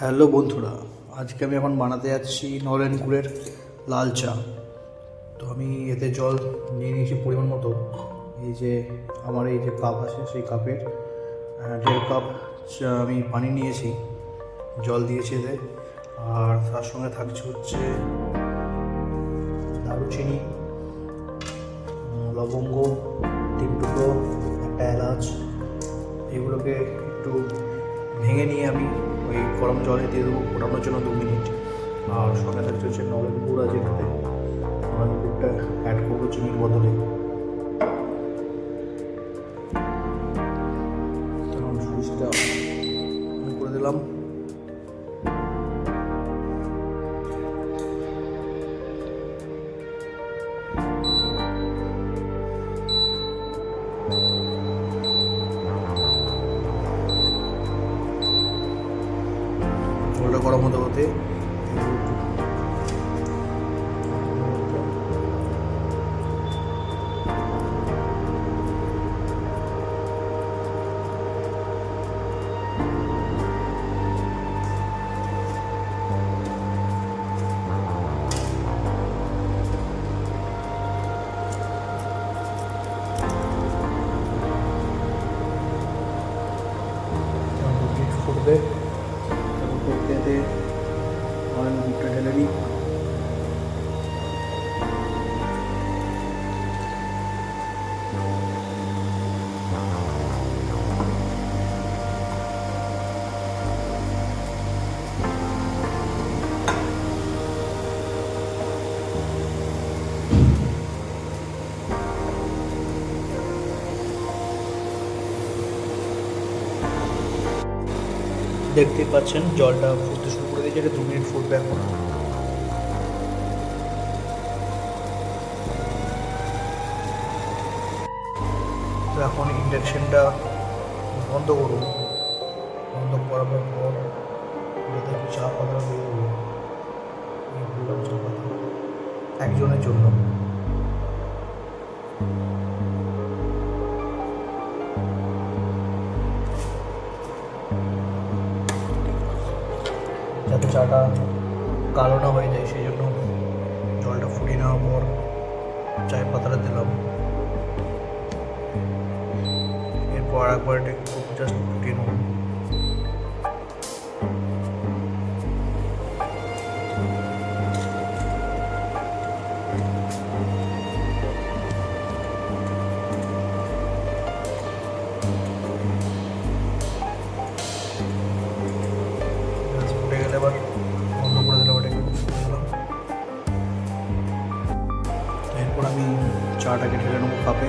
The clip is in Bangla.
হ্যালো বন্ধুরা, আজকে আমি এখন বানাতে যাচ্ছি নলেন গুড়ের লাল চা। তো আমি এতে জল নিয়ে নিয়েছি পরিমাণ মতো। এই যে আমার এই যে কাপ আছে, সেই কাপের দেড় কাপ আমি পানি নিয়েছি, জল দিয়েছি এতে। আর তার সঙ্গে থাকছে হচ্ছে দারুচিনি, লবঙ্গ তিন টুকরো একটা এলাচ। এগুলোকে একটু ভেঙে নিয়ে আমি ওই গরম জলে দিয়ে দেবো ফোটানোর জন্য দু মিনিট। আর সঙ্গে থাকছে হচ্ছে নলেন গুঁড় আছে এটাতে নলেন গুঁড়টা অ্যাড করব চিনির বদলে। করে দিলাম। জলটা গরম হতে হতে। মিনিট দেখতেই পাচ্ছেন, জলটা ফুটতে শুরু করে দিয়েছে, এটা দু মিনিট ফুটবে এখন। এখন ইন্ডাকশনটা বন্ধ করুন। বন্ধ করার পর একটু চা পাতা একজনের জন্য। যাতে চাটা কালো না হয়ে যায়, সেই জন্য জলটা ফুটিয়ে নেওয়ার পর চায়ের পাতাটা দিলাম। এরপর একবার একটু জাস্ট ফুটিয়ে নেব। আমি চাটাকে ঢেলে নেব কাপে